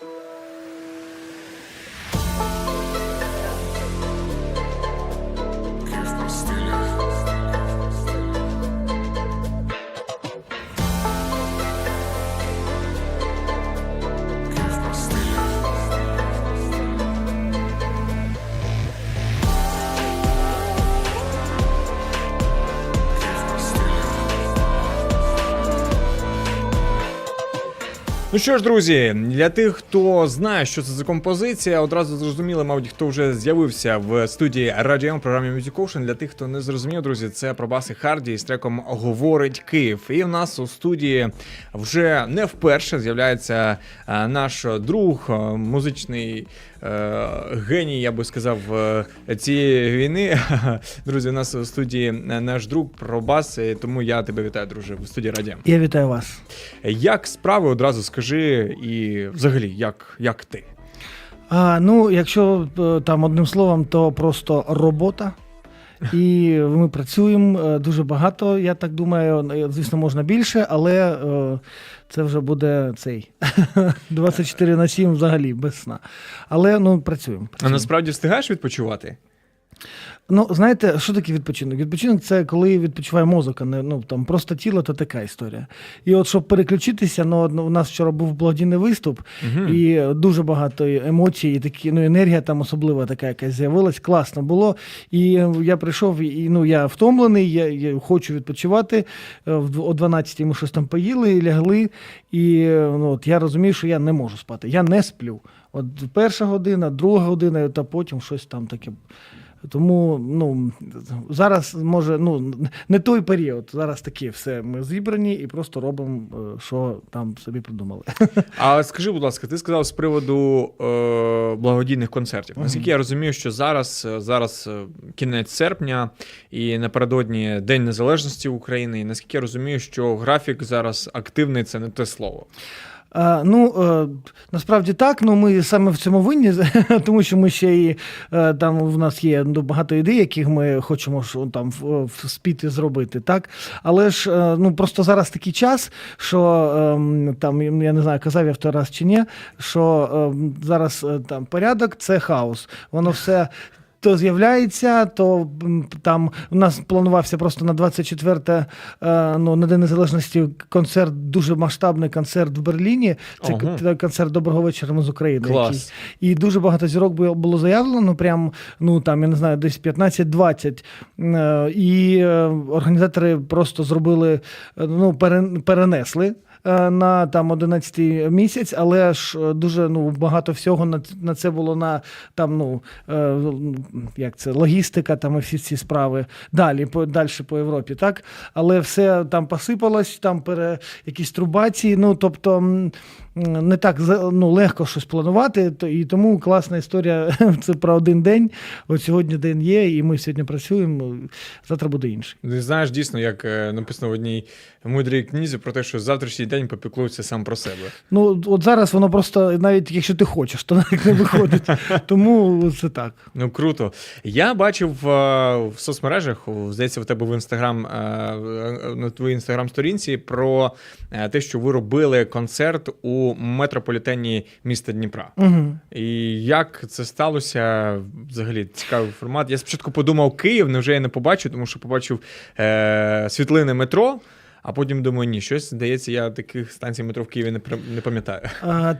Київ на Ну що ж, друзі, для тих, хто знає, що це за композиція, одразу зрозуміли, мабуть, хто вже з'явився в студії Радіо в програмі Music Ocean. Для тих, хто не зрозумів, друзі, це пробаси Харді з треком Говорить Київ. І в нас у студії вже не вперше з'являється е, наш друг, е, музичний е, геній, я би сказав, цієї війни. Друзі, у нас у студії наш друг Пробас, тому я тебе вітаю, друже, в студії Радіо. Я вітаю вас. Як справи одразу скажи, і взагалі, як, як ти? А, ну, якщо е, там одним словом, то просто робота. І ми працюємо е, дуже багато. Я так думаю, е, звісно, можна більше, але це вже буде цей 24 на 7 взагалі без сна. Але ну працюємо. А насправді встигаєш відпочивати? Ну, знаєте, що таке відпочинок? Відпочинок це коли відпочиває мозок, а не ну там просто тіло, то така історія. І от щоб переключитися, ну у нас вчора був благодійний виступ, Мгм. і дуже багато емоцій, і такі ну енергія там особлива така якась з'явилась. Класно було. І я прийшов, і ну я втомлений, я, я хочу відпочивати. Е, О 12 ми щось там поїли, і лягли. І ну, от я розумію, що я не можу спати. Я не сплю. От перша година, друга година, та потім щось там таке. Тому ну зараз може ну не той період. Зараз таке все. Ми зібрані і просто робимо, е, що там собі придумали. А скажи, будь ласка, ти сказав з приводу е, благодійних концертів. Наскільки я розумію, що зараз, е, зараз е, кінець серпня і напередодні День Незалежності України. І наскільки я розумію, що графік зараз активний це не те слово. А, ну е, насправді так. Ну ми саме в цьому винні, тому що ми ще і е, там в нас є ну, багато ідей, яких ми хочемо там в- вспіти зробити. Так, але ж е, ну просто зараз такий час, що ем, там я не знаю, казав я в той раз чи ні, що ем, зараз е, там порядок це хаос. Воно все. То з'являється, то там у нас планувався просто на 24 е, ну, на День Незалежності концерт, дуже масштабний концерт в Берліні. Це Ага. концерт Доброго вечора ми з України. Клас. І дуже багато зірок було, заявлено, прям, ну там, я не знаю, десь 15-20. Е, І е, організатори просто зробили, ну, перен- перенесли. Е, На там 11 місяць, але ж е, дуже ну багато всього на, на це було на там, ну е, як це логістика, там і всі ці справи далі по далі по Європі, так але все там посипалось, там пере якісь трубації. Ну тобто не так ну, легко щось планувати. І тому класна історія. Це про один день. От сьогодні день є, і ми сьогодні працюємо. Завтра буде інший. Ти знаєш дійсно, як написано в одній мудрій книзі про те, що завтрашній день попіклується сам про себе. Ну от зараз воно просто, навіть якщо ти хочеш, то навіть не виходить. Тому це так. Ну круто. Я бачив е, в соцмережах, здається, в тебе в інстаграм е, е, на твоїй інстаграм-сторінці про те, що ви робили концерт у метрополітені міста Дніпра. Угу. І як це сталося? Взагалі цікавий формат. Я спочатку подумав Київ, невже я не побачу, тому що побачив е, світлини метро. А потім думаю, ні, щось здається, я таких станцій метро в Києві не, не пам'ятаю.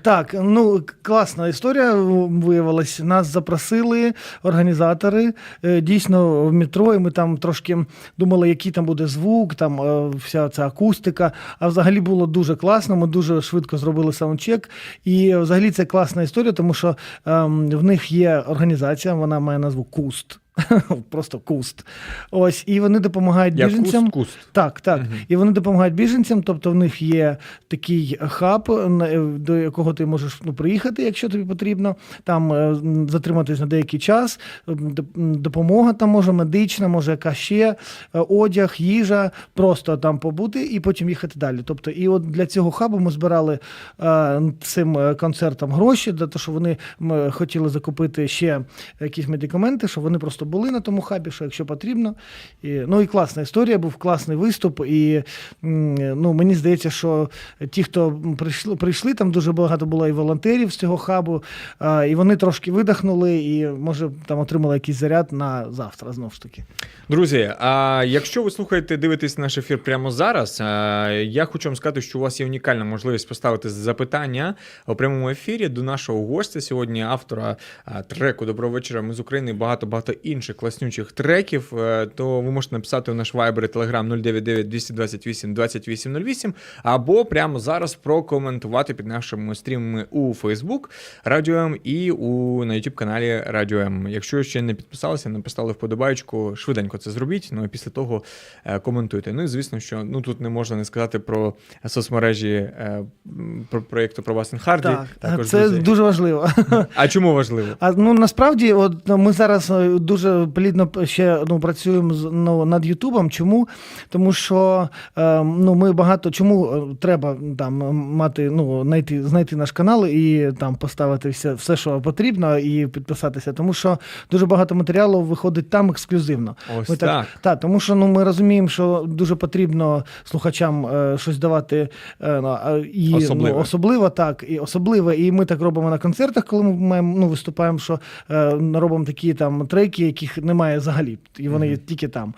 Так, ну класна історія виявилась. Нас запросили організатори е, дійсно в метро, і ми там трошки думали, який там буде звук, там е, вся ця акустика. А взагалі було дуже класно. Ми дуже швидко зробили саундчек. І взагалі це класна історія, тому що ем, в них є організація, вона має назву Куст. Просто куст. Ось, і вони допомагають Я біженцям. куст-куст. Так, так. Мгм. І вони допомагають біженцям, тобто в них є такий хаб, до якого ти можеш ну, приїхати, якщо тобі потрібно, там е, затриматись на деякий час. Допомога там може медична, може яка ще, е, одяг, їжа, просто там побути і потім їхати далі. Тобто, і от для цього хабу ми збирали е, цим е, концертам гроші, для того, що вони хотіли закупити ще якісь медикаменти, щоб вони просто були на тому хабі, що якщо потрібно. І, ну і класна історія, був класний виступ. І ну, мені здається, що ті, хто прийшли, прийшли, там дуже багато було і волонтерів з цього хабу, і вони трошки видихнули, і може там отримали якийсь заряд на завтра знову ж таки. Друзі, а якщо ви слухаєте, дивитесь наш ефір прямо зараз, я хочу вам сказати, що у вас є унікальна можливість поставити запитання у прямому ефірі до нашого гостя сьогодні, автора треку Доброго вечора. Ми з України багато багато інших класнючих треків. Е, То ви можете написати у наш Viber і Telegram 099 228 2808 або прямо зараз прокоментувати під нашими стрімами у Facebook Радіо М і у на YouTube каналі Радіо М. Якщо ще не підписалися, не поставили вподобайку, швиденько це зробіть. Ну і після того е, коментуйте. Ну і звісно, що ну тут не можна не сказати про соцмережі е, про проєкту про вас Харді. Так, це дуже важливо. А чому важливо? А ну насправді, от ми зараз е, дуже плідно ще ну, працюємо з- ну, над Ютубом. Чому? Тому що е, ну, ми багато чому е, треба там мати, ну, знайти, знайти наш канал і там поставити все, все, що потрібно, і підписатися. Тому що дуже багато матеріалу виходить там ексклюзивно. Ось Ми так. так, тому що ну, ми розуміємо, що дуже потрібно слухачам е, щось давати е, ну, і, Особливе. Ну, особливо так, і особливо. І ми так робимо на концертах, коли ми маємо, ну, виступаємо, що е, робимо такі там треки, яких немає взагалі, і вони є тільки там.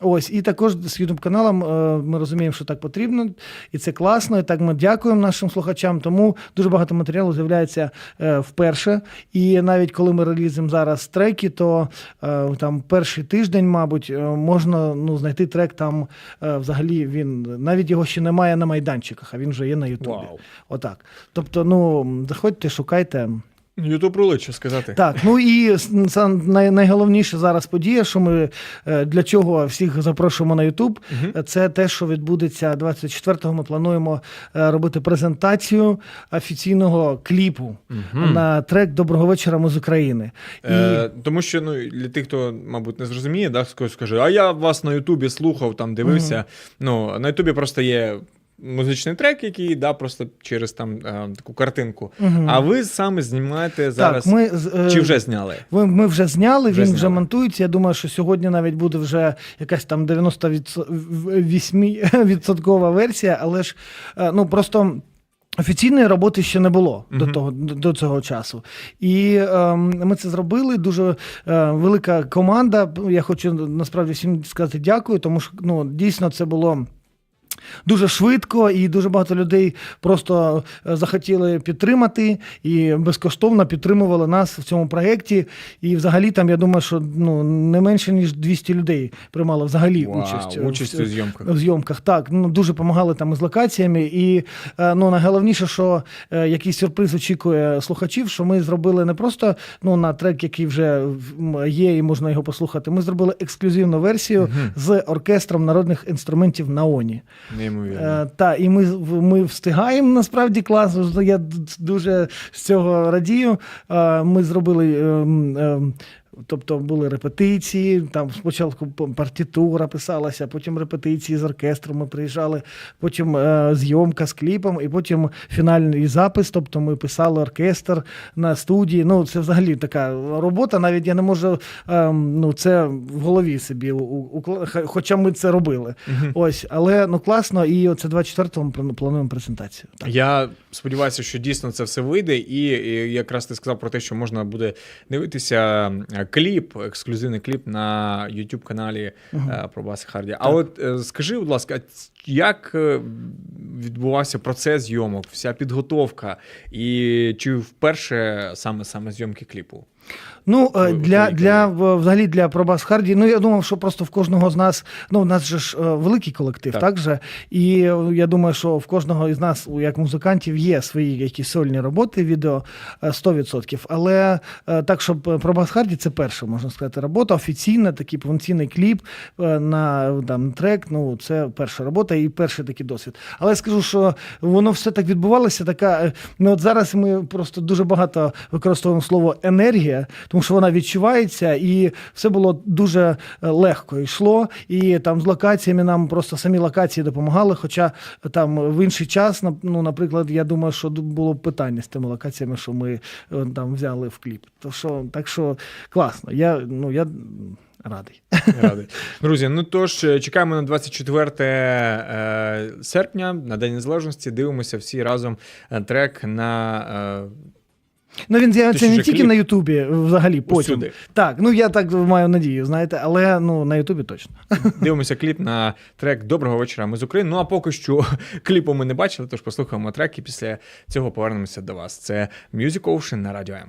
Ось, і також з youtube каналом е, ми розуміємо, що так потрібно, і це класно. І так ми дякуємо нашим слухачам. Тому дуже багато матеріалу з'являється е, вперше. І навіть коли ми релізимо зараз треки, то е, там перший тиждень, мабуть, можна ну, знайти трек там взагалі він навіть його ще немає на майданчиках, а він вже є на Ютубі. Вау. Отак. Тобто, ну заходьте, шукайте. Ютуб рулить, що сказати. Так, ну і це най, найголовніше зараз подія, що ми е, для чого всіх запрошуємо на Ютуб. Мгм. Це те, що відбудеться 24-го. Ми плануємо е, робити презентацію офіційного кліпу Мгм. на трек Доброго вечора ми з України. І Е, тому що ну для тих, хто, мабуть, не зрозуміє, да, скаже, а я вас на Ютубі слухав, там дивився. Ну, на Ютубі просто є музичний трек, який да, просто через там е, таку картинку. Мгм. А ви саме знімаєте зараз. так, ми е, Чи вже зняли? Ви- Ми вже зняли, Вже він зняли. вже монтується. Я думаю, що сьогодні навіть буде вже якась там 98% версія, але ж е, ну просто. Офіційної роботи ще не було до того до цього часу, і ем, ми це зробили. Дуже е, велика команда. Я хочу насправді всім сказати дякую, тому що ну дійсно це було. Дуже швидко, і дуже багато людей просто е, захотіли підтримати і безкоштовно підтримували нас в цьому проєкті. І взагалі там я думаю, що ну не менше ніж 200 людей приймало взагалі Вау, участь е, участь в, у зйомках. в зйомках. Так, ну дуже допомагали там із локаціями. І е, ну найголовніше, що якийсь сюрприз очікує слухачів, що ми зробили не просто ну на трек, який вже є, і можна його послухати. Ми зробили ексклюзивну версію з оркестром народних інструментів Наоні. Неймовірно. Е, та, і ми, ми встигаємо насправді класно. Я дуже з цього радію. Е, ми зробили. Тобто були репетиції, там спочатку п- партитура писалася, потім репетиції з оркестром ми приїжджали, потім е, зйомка з кліпом, і потім фінальний запис. Тобто ми писали оркестр на студії. Ну, це взагалі така робота. Навіть я не можу ем, ну, це в голові собі у- хоча ми це робили. Ось, але ну класно, і оце 24-го ми плануємо презентацію. Так. Я сподіваюся, що дійсно це все вийде, і, і якраз ти сказав про те, що можна буде дивитися е, кліп, ексклюзивний кліп на youtube каналі е, про Баса Харді. А от е, скажи, будь ласка, як е, відбувався процес зйомок, вся підготовка, і чи вперше саме саме зйомки кліпу? Ну, е, для, для, взагалі для Пробас Харді, ну я думав, що просто в кожного з нас, ну, в нас же ж е, великий колектив, Так. так, же? І е, я думаю, що в кожного із нас, як музикантів, є свої якісь сольні роботи, відео е, 100%. Але так, щоб е, Пробас це перша, можна сказати, робота, офіційна, такий повноцінний кліп на там, трек. Ну, це перша робота і перший такий досвід. Але я скажу, що воно все так відбувалося. Така, ну от зараз ми просто дуже багато використовуємо слово енергія. Енергія, тому що вона відчувається, і все було дуже е, легко йшло. І там з локаціями нам просто самі локації допомагали. Хоча там в інший час, ну, наприклад, я думаю, що було питання з тими локаціями, що ми е, там взяли в кліп. То що, так що класно. Я, ну, я радий. Радий. Друзі, ну тож е, чекаємо на 24 е, серпня, на День Незалежності. Дивимося всі разом трек на Ну він з'явиться не тільки кліп. на Ютубі, взагалі потім. Усюди. Так, ну я так маю надію, знаєте, але ну на Ютубі точно. Дивимося кліп на трек Доброго вечора. Ми з України. Ну а поки що кліпу ми не бачили, тож послухаємо трек і після цього повернемося до вас. Це Music Ocean на радіо М.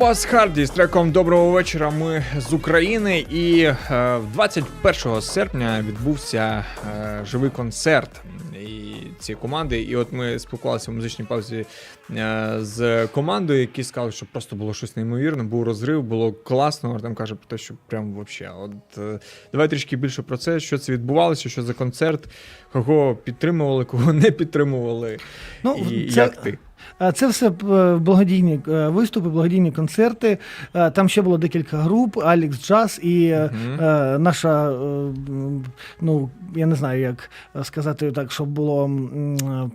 Бас Харді з треком Доброго вечора. Ми з України. І е, 21 серпня відбувся е, живий концерт і цієї команди. І от ми спілкувалися в музичній паузі е, з командою, які сказали, що просто було щось неймовірне, був розрив, було класно. Артем каже про те, що прям вообще. От е, давай трішки більше про це, що це відбувалося, що за концерт, кого підтримували, кого не підтримували. Ну, і це- як ти? А Це все е, благодійні е, виступи, благодійні концерти. Е, Там ще було декілька груп: Алікс Джаз і е, е, наша, е, ну я не знаю, як сказати так, щоб було. е,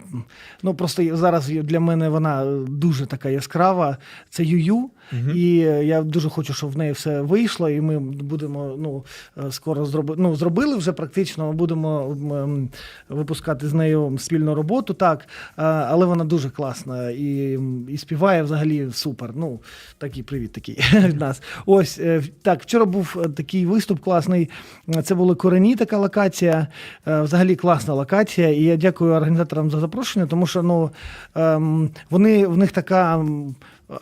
Ну просто зараз для мене вона дуже така яскрава. Це Юю. І е, я дуже хочу, щоб в неї все вийшло, і ми будемо ну, е, скоро зроби... ну, зробили вже практично. Будемо м, м, випускати з нею спільну роботу, так. Але вона дуже класна і, і співає взагалі супер. Ну, такий привіт такий від нас. Ось е, так. Вчора був е, такий виступ класний. Це були корені, така локація. Е, Взагалі класна локація. І я дякую організаторам за запрошення, тому що ну, ем, вони в них така.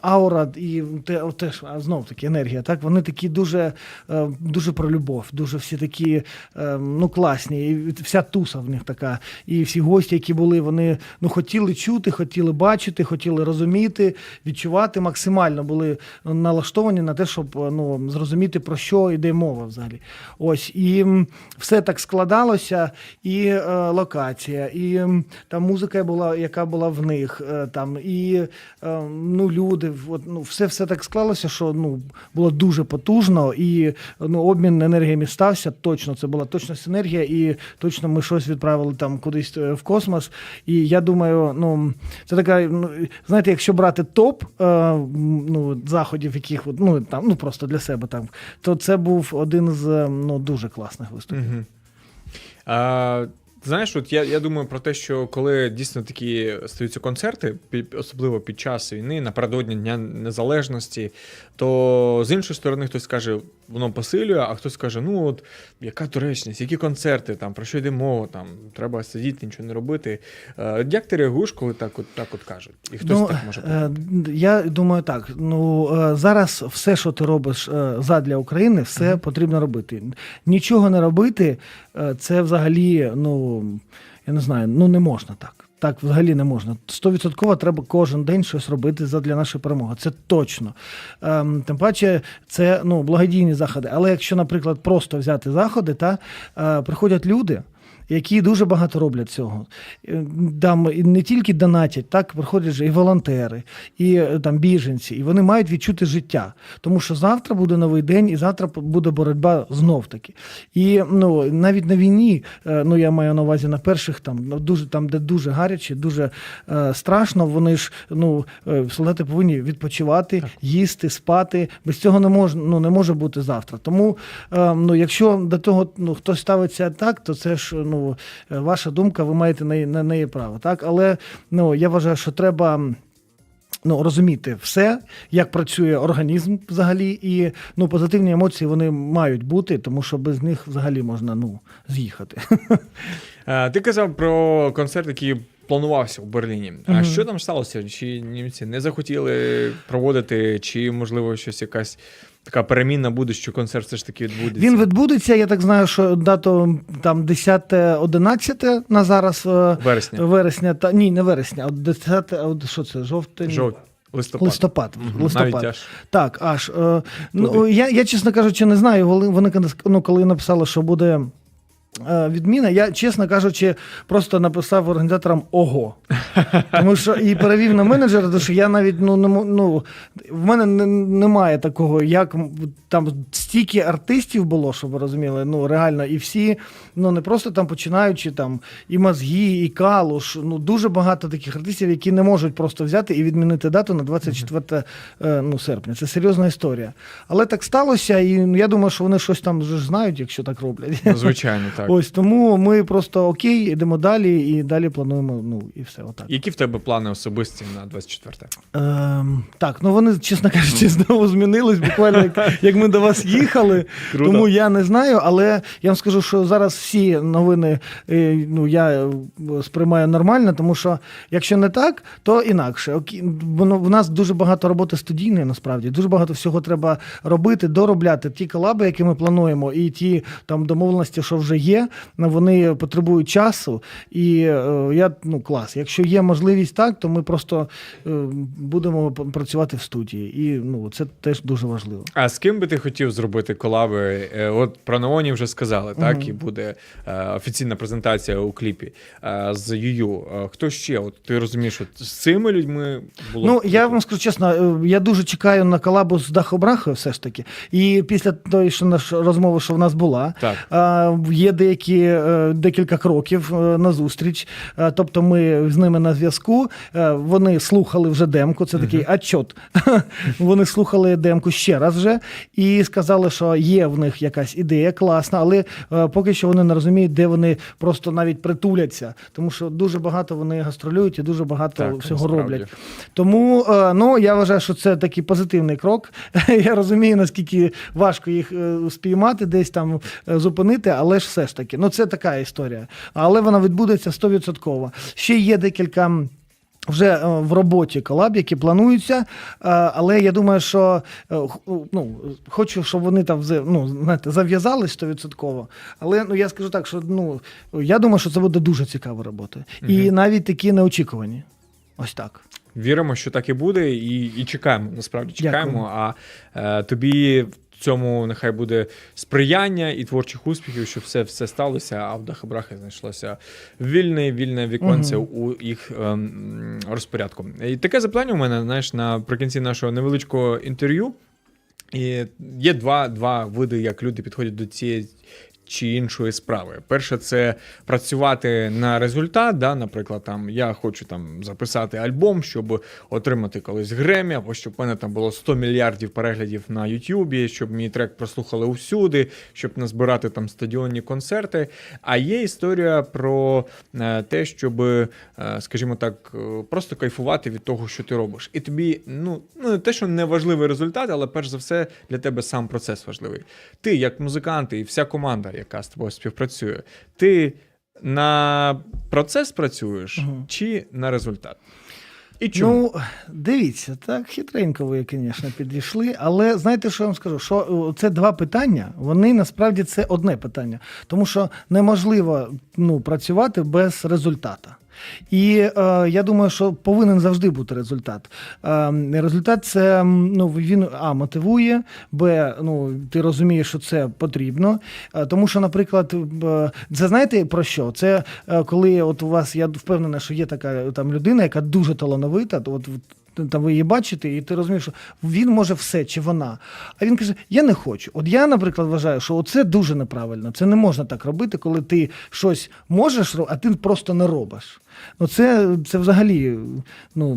Аура і те, теж знов таки енергія. Так вони такі дуже, е, дуже про любов, дуже всі такі е, ну класні. І вся туса в них така. І всі гості, які були, вони ну хотіли чути, хотіли бачити, хотіли розуміти, відчувати. Максимально були налаштовані на те, щоб е, ну зрозуміти про що йде мова взагалі. Ось і все так складалося, і е, локація, і там музика була, яка була в них, е, там і е, ну люди. Буде. От, ну, все, все так склалося, що ну, було дуже потужно, і ну, обмін енергіями стався. Точно, це була точна синергія, і точно ми щось відправили там кудись е, в космос. І я думаю, ну це така, ну, знаєте, якщо брати топ е, ну, заходів, яких ну, там, ну просто для себе там, то це був один з ну, дуже класних виступів. Угу. А, знаєш, от я, я думаю про те, що коли дійсно такі стаються концерти, особливо під час війни, напередодні Дня Незалежності, то з іншої сторони хтось каже, воно посилює, а хтось каже, ну от яка доречність, які концерти, там, про що йде мова, там, треба сидіти, нічого не робити. Е, як ти реагуєш, коли так от, так от кажуть? І хтось ну, так може бути? е, Я думаю так. Ну е, зараз все, що ти робиш задля України, все потрібно робити. Нічого не робити, це взагалі, ну я не знаю, ну не можна так. Так взагалі не можна. Стовідсотково треба кожен день щось робити для нашої перемоги. Це точно. Ем, тим паче, це ну, благодійні заходи. Але якщо, наприклад, просто взяти заходи, та е, приходять люди. Які дуже багато роблять цього. Е, Там не тільки донатять, так приходять же і волонтери, і е, там біженці, і вони мають відчути життя. Тому що завтра буде новий день, і завтра буде боротьба знов таки. І ну навіть на війні, е, ну я маю на увазі на перших там дуже там, де дуже гаряче, дуже е, страшно. Вони ж ну солдати повинні відпочивати, їсти, спати. Без цього не може, ну не може бути завтра. Тому е, ну, якщо до того ну хтось ставиться так, то це ж ну е, ваша думка, ви маєте на, на неї право. Так, але ну я вважаю, що треба. Ну, розуміти все, як працює організм взагалі, і ну позитивні емоції вони мають бути, тому що без них взагалі можна ну з'їхати. Ти казав про концерт, який планувався у Берліні. А що там сталося? Чи німці не захотіли проводити, чи можливо щось якась така перемінна буде, що концерт все ж таки відбудеться? Він відбудеться. Я так знаю, що дату там 10-11 на зараз е, вересня, вересня, та ні, не вересня, а 10, от що це? Жовтень. жовт, листопад. Листопад. Навіть листопад. аж. Так, аж. Е, ну, я, я, чесно кажучи, не знаю. Вони ну, коли написали, що буде. Е, Відміна, я, чесно кажучи, просто написав організаторам ого. Тому що і перевів на менеджера, тому що я навіть ну, не ну, в мене не, немає такого, як там стільки артистів було, щоб ви розуміли. Ну, реально, і всі, ну не просто там починаючи там і мозги, і калуш. Ну, дуже багато таких артистів, які не можуть просто взяти і відмінити дату на 24 е, ну, серпня. Це серйозна історія. Але так сталося, і ну, я думаю, що вони щось там вже знають, якщо так роблять. Ну, звичайно, так. Ось тому ми просто окей, йдемо далі і далі плануємо. Ну і все, отак. Які в тебе плани особисті на 24 Ем, так, ну вони, чесно кажучи, знову змінились, буквально як, як ми до вас їхали. Круто. Тому я не знаю, але я вам скажу, що зараз всі новини е, ну, я е, сприймаю нормально, тому що якщо не так, то інакше. Воно в нас дуже багато роботи студійної, насправді. Дуже багато всього треба робити, доробляти. Ті колаби, які ми плануємо, і ті там домовленості, що вже є, ну, вони потребують часу. І е, я ну клас. Якщо є можливість так, то ми просто е, будемо працювати в студії. І ну це теж дуже важливо. А з ким би ти хотів зробити колаби? Е, От про Наоні вже сказали, так? Мгм. І буде офіційна презентація у кліпі з Юю. Хто ще? От ти розумієш, от з цими людьми було. Ну, я вам скажу чесно, я дуже чекаю на колабу з Дахобрахою, все ж таки. І після тої, що наша розмови, що в нас була, Так. є деякі е, декілька кроків е, на зустріч. Е, Тобто ми з ними на зв'язку. Вони слухали вже демку. Це такий отчот. Вони слухали демку ще раз вже і сказали, що є в них якась ідея класна, але поки що вони не розуміють, де вони просто навіть притуляться, тому що дуже багато вони гастролюють і дуже багато Так, всього насправді. роблять. Тому ну я вважаю, що це такий позитивний крок. Я розумію, наскільки важко їх спіймати, десь там зупинити, але ж все ж таки, ну це така історія. Але вона відбудеться 100%. Ще є декілька. Вже е, в роботі колаб, які плануються, е, але я думаю, що е, ну, хочу, щоб вони там ну, знаєте, зав'язались 100%. Але ну, я скажу так, що ну, я думаю, що це буде дуже цікава робота. І навіть такі неочікувані. Ось так. Віримо, що так і буде, і, і чекаємо. Насправді чекаємо. Дякую. А е, тобі цьому нехай буде сприяння і творчих успіхів, щоб все, все сталося, а в Дахабрахи знайшлося вільне, вільне віконце у їх ем, розпорядку. І таке запитання у мене, знаєш, наприкінці нашого невеличкого інтерв'ю. І є два, два види, як люди підходять до цієї чи іншої справи. Перше, це працювати на результат. Да? Наприклад, там я хочу там записати альбом, щоб отримати колись Гремі, або щоб в мене там було 100 мільярдів переглядів на Ютубі, щоб мій трек прослухали усюди, щоб назбирати там стадіонні концерти. А є історія про е, те, щоб, е, скажімо так, е, просто кайфувати від того, що ти робиш. І тобі, ну, ну не те, що не важливий результат, але перш за все для тебе сам процес важливий. Ти, як музикант, і вся команда, яка з тобою співпрацює, ти на процес працюєш чи на результат? І чому? Ну, дивіться, так хитренько ви, звісно, підійшли. Але знаєте, що я вам скажу? Що це два питання, вони насправді це одне питання. Тому що неможливо ну, працювати без результату. І е, я думаю, що повинен завжди бути результат. Е, результат це ну, він а мотивує, б ну, ти розумієш, що це потрібно. Е, тому що, наприклад, е, це знаєте про що? Це е, коли от у вас, я впевнена, що є така там людина, яка дуже талановита, то от там ви її бачите, і ти розумієш, що він може все чи вона. А він каже: Я не хочу. От я, наприклад, вважаю, що це дуже неправильно. Це не можна так робити, коли ти щось можеш а ти просто не робиш. Ну, це, це взагалі, ну,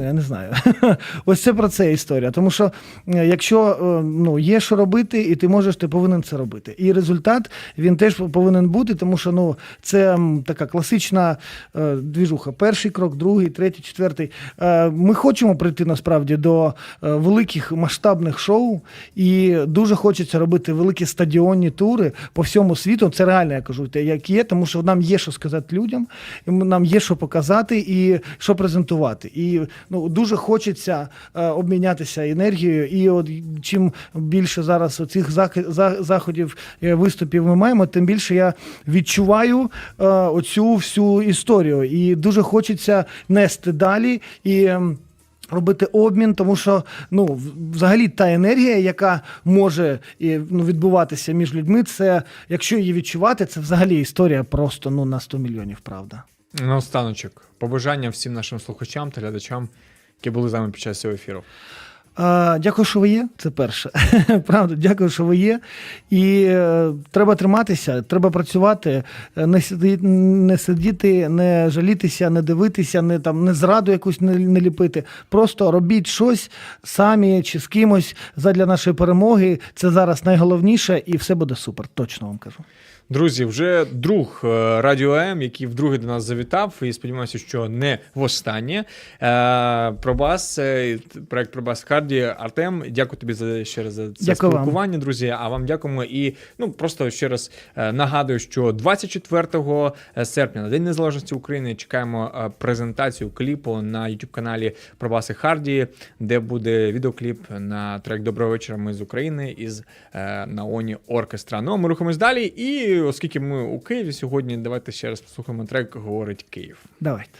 ну я не знаю. Ось це про це історія. Тому що е, якщо е, ну, є що робити, і ти можеш, ти повинен це робити. І результат він теж повинен бути, тому що ну, це така класична е, двіжуха. Перший крок, другий, третій, четвертий. Ми хочемо прийти насправді до великих масштабних шоу, і дуже хочеться робити великі стадіонні тури по всьому світу. Це реально я кажу, те, як є, тому що нам є що сказати людям, нам є що показати і що презентувати. І ну дуже хочеться е, обмінятися енергією. І от чим більше зараз цих заходів е, виступів ми маємо, тим більше я відчуваю е, оцю всю історію. І дуже хочеться нести далі і. ем, Робити обмін, тому що ну взагалі та енергія, яка може ну, відбуватися між людьми, це якщо її відчувати, це взагалі історія просто ну на 100 мільйонів, правда. Наостаночок, побажання всім нашим слухачам та глядачам, які були з нами під час цього ефіру. А, дякую, що ви є. Це перше. Правда, дякую, що ви є. І е, треба триматися, треба працювати, е, не сидіти, не сидіти, не жалітися, не дивитися, не там не зраду якусь не, не ліпити. Просто робіть щось самі чи з кимось задля нашої перемоги. Це зараз найголовніше, і все буде супер. Точно вам кажу. Друзі, вже друг е, Радіо М, який вдруге до нас завітав, і сподіваюся, що не востаннє. Е, Пробас, е, проект Пробас Харді. Артем, дякую тобі за ще раз за це Дякую вам. спілкування, друзі. А вам дякуємо. І ну просто ще раз нагадую, що 24 серпня, на День Незалежності України, чекаємо презентацію кліпу на youtube каналі Пробаси Харді, де буде відеокліп на трек Доброго вечора. Ми з України із Наоні Оркестра. Ну а ми рухаємось далі. І оскільки ми у Києві сьогодні, давайте ще раз послухаємо трек Говорить Київ. Давайте.